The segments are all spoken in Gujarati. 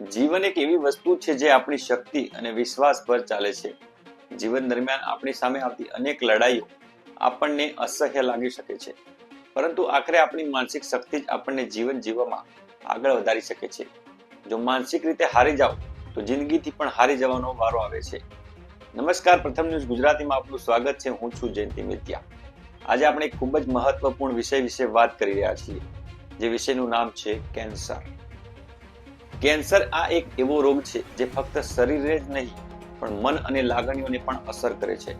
જીવન એક એવી વસ્તુ છે જે આપણી શક્તિ અને વિશ્વાસ પર ચાલે છે. જીવન દરમિયાન આપણી સામે આવતી અનેક લડાઈઓ આપણને અસહ્ય લાગી શકે છે. પરંતુ આખરે આપણી માનસિક શક્તિ જ આપણને જીવન જીવવામાં આગળ વધારી શકે છે. જો માનસિક રીતે હારી જાઓ, તો જિંદગીથી પણ હારી જવાનો વારો આવે છે. નમસ્કાર, પ્રથમ ન્યૂઝ ગુજરાતીમાં આપનું સ્વાગત છે. હું છું જયંતિ મિત્યા આજે આપણે ખૂબ જ મહત્વપૂર્ણ વિષય વિશે વાત કરી રહ્યા છીએ, જે વિષયનું નામ છે કેન્સર. કેન્સર આ એક એવો રોગ છે જે ફક્ત શરીરે જ નહીં, પણ મન અને લાગણીઓને પણ અસર કરે છે.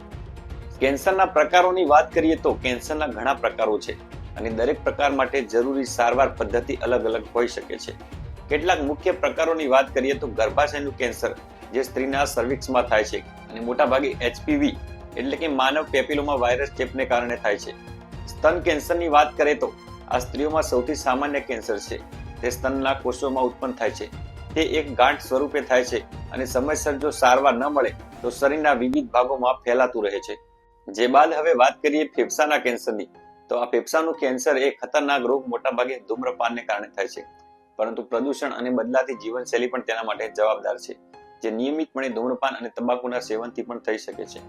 કેન્સરના પ્રકારોની વાત કરીએ તો કેન્સરના ઘણા પ્રકારો છે અને દરેક પ્રકાર માટે જરૂરી સારવાર પદ્ધતિ અલગ અલગ હોઈ શકે છે. કેટલાક મુખ્ય પ્રકારોની વાત કરીએ તો ગર્ભાશયનું કેન્સર, જે સ્ત્રીના સર્વિક્સમાં થાય છે અને મોટાભાગે એચપીવી, એટલે કે માનવ પેપિલોમા વાયરસ ચેપને કારણે થાય છે. સ્તન કેન્સરની વાત કરીએ તો આ સ્ત્રીઓમાં સૌથી સામાન્ય કેન્સર છે. તે સ્તનના કોષોમાં ઉત્પન્ન થાય છે. તે એક ગાંઠ સ્વરૂપે થાય છે અને સમયસર જો સારવાર ન મળે, તો શરીરના વિવિધ ભાગોમાં ફેલાતું રહે છે. જે બાદ હવે વાત કરીએ ફેફસાના કેન્સરની, તો આ ફેફસાનું કેન્સર એ ખતરનાક રોગ મોટાભાગે ધૂમ્રપાનને કારણે થાય છે. પરંતુ પ્રદૂષણ અને બદલાતી જીવનશૈલી પણ તેના માટે જવાબદાર છે, જે નિયમિતપણે ધૂમ્રપાન અને તંબાકુના સેવનથી પણ થઈ શકે છે.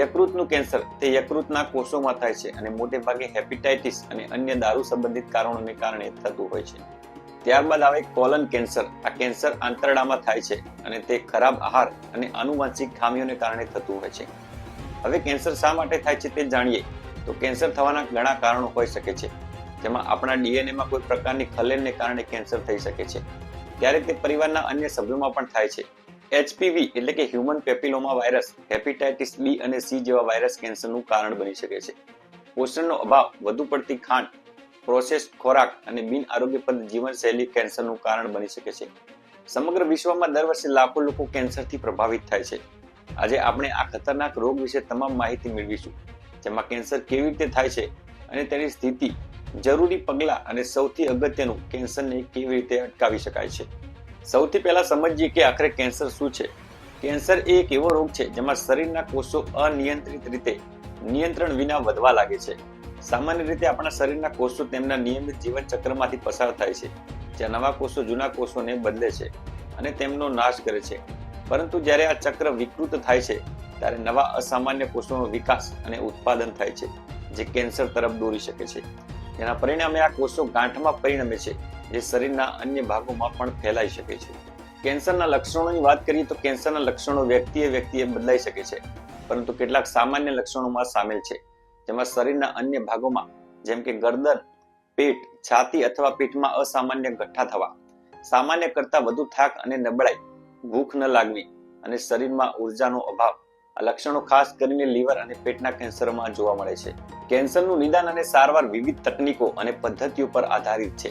યકૃતનું કેન્સર તે યકૃતના કોષોમાં થાય છે અને મોટે ભાગે હેપેટાઇટિસ અને અન્ય દારૂ સંબંધિત કારણોને કારણે થતું હોય છે. ત્યારબાદ આવે કોલન કેન્સર. આ કેન્સર આંતરડામાં થાય છે અને તે ખરાબ આહાર અને આનુવંશિક ખામીઓને કારણે થતું હોય છે. હવે કેન્સર શા માટે થાય છે તે જાણીએ. તો કેન્સર થવાના ઘણા કારણો હોઈ શકે છે. જેમાં આપણા ડીએનએમાં કોઈ પ્રકારની ખલેલને કારણે કેન્સર થઈ શકે છે. ત્યારે તે પરિવારના અન્ય સભ્યોમાં પણ થાય છે. એચપીવી એટલે કે human papilloma virus hepatitis B અને સી જેવા વાયરસ કેન્સરનું કારણ બની શકે છે. પોષણનો અભાવ, વધુ પડતી ખાંડ પ્રોસેસ ખોરાક અને બિન આરોગ્યપ્રદ જીવનશૈલી કેન્સરનું કારણ બની શકે છે. સમગ્ર વિશ્વમાં દર વર્ષે લાખો લોકો કેન્સરથી પ્રભાવિત થાય છે. આજે આપણે આ ખતરનાક રોગ વિશે તમામ માહિતી મેળવીશું, જેમાં કેન્સર કેવી રીતે થાય છે અને તેની સ્થિતિ, જરૂરી પગલાં અને સૌથી અગત્યનું કેન્સરને કેવી રીતે અટકાવી શકાય છે. સૌથી પહેલા સમજીએ કે આખરે કેન્સર શું છે? કેન્સર એ એક એવો રોગ છે જેમાં શરીરના કોષો અનિયંત્રિત રીતે નિયંત્રણ વિના વધવા લાગે છે. સામાન્ય રીતે આપણા શરીરના કોષો તેમના નિયમિત જીવન ચક્રમાંથી પસાર થાય છે. જ્યાં નવા કોષો જૂના કોષોને બદલે છે અને તેમનો નાશ કરે છે. પરંતુ જ્યારે આ ચક્ર વિકૃત થાય છે, ત્યારે નવા અસામાન્ય કોષોનો વિકાસ અને ઉત્પાદન થાય છે, જે કેન્સર તરફ દોરી શકે છે. જેના પરિણામે આ કોષો ગાંઠમાં પરિણમે છે. જે શરીરના અન્ય ભાગોમાં પણ ફેલાઈ શકે છે. કેન્સરના લક્ષણોની વાત કરીએ તો કેન્સરના લક્ષણો વ્યક્તિએ વ્યક્તિએ બદલાઈ શકે છે, પરંતુ કેટલાક સામાન્ય લક્ષણોમાં સામેલ છે. જેમાં શરીરના અન્ય ભાગોમાં, જેમ કે ગરદન, પેટ, છાતી અથવા પીઠમાં અસામાન્ય ગઠ્ઠા થવા, સામાન્ય કરતાં વધુ થાક અને નબળાઈ, ભૂખ ન લાગવી અને શરીરમાં ઉર્જાનો અભાવ. આ લક્ષણો ખાસ કરીને લીવર અને પેટના કેન્સરમાં જોવા મળે છે. કેન્સરનું નિદાન અને સારવાર વિવિધ તકનીકો અને પદ્ધતિઓ પર આધારિત છે.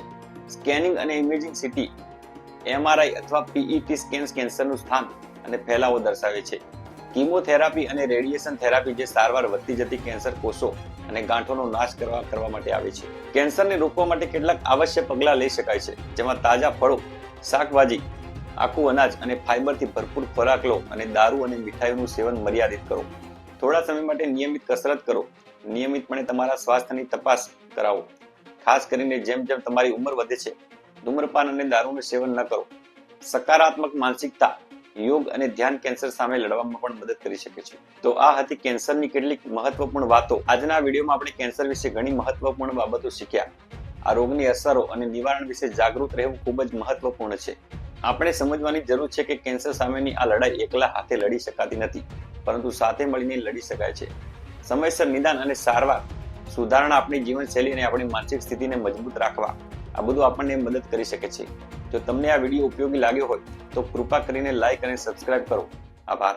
સ્કેનિંગ અને ઇમેજિંગ સીટી એમઆરઆઈ અથવા પીઈટી સ્કેન્સ કેન્સરનું સ્થાન અને ફેલાવો દર્શાવે છે. કીમોથેરાપી અને રેડિયેશન થેરાપી જે સારવાર વધતી જતી કેન્સર કોષો અને ગાંઠોનો નાશ કરવા કરવા માટે આવે છે. કેન્સરને રોકવા માટે કેટલાક આવશ્યક પગલાં લઈ શકાય છે, જેમાં તાજા ફળો, શાકભાજી, આખું અનાજ અને ફાઇબરથી ભરપૂર ખોરાક લો અને દારૂ અને મીઠાઈઓનું સેવન મર્યાદિત કરો. થોડા સમય માટે નિયમિત કસરત કરો. નિયમિતપણે તમારા સ્વાસ્થ્યની તપાસ કરાવો. ખાસ કરીને જેમ જેમ તમારી ઉંમર વધે છે, ધૂમ્રપાન અને દારૂનું સેવન ન કરો. સકારાત્મક માનસિકતા, યોગ અને ધ્યાન કેન્સર સામે લડવામાં પણ મદદ કરી શકે છે. તો આ હતી કેન્સરની કેટલીક મહત્વપૂર્ણ વાતો. આજના વિડીયોમાં આપણે કેન્સર વિશે ઘણી મહત્વપૂર્ણ બાબતો શીખ્યા. આ રોગની અસરો અને નિવારણ વિશે જાગૃત રહેવું ખૂબ જ મહત્વપૂર્ણ છે. આપણે સમજવાની જરૂર છે કે કેન્સર સામેની આ લડાઈ એકલા હાથે લડી શકાતી નથી, પરંતુ સાથે મળીને લડી શકાય છે. સમયસર નિદાન અને સારવાર સુધારણા આપણી જીવનશૈલી અને આપણી માનસિક સ્થિતિને મજબૂત રાખવા, આ બધું આપણને મદદ કરી શકે છે. જો તમને આ વીડિયો ઉપયોગી લાગ્યો હોય, તો કૃપા કરીને લાઇક અને સબસ્ક્રાઇબ કરો. આભાર.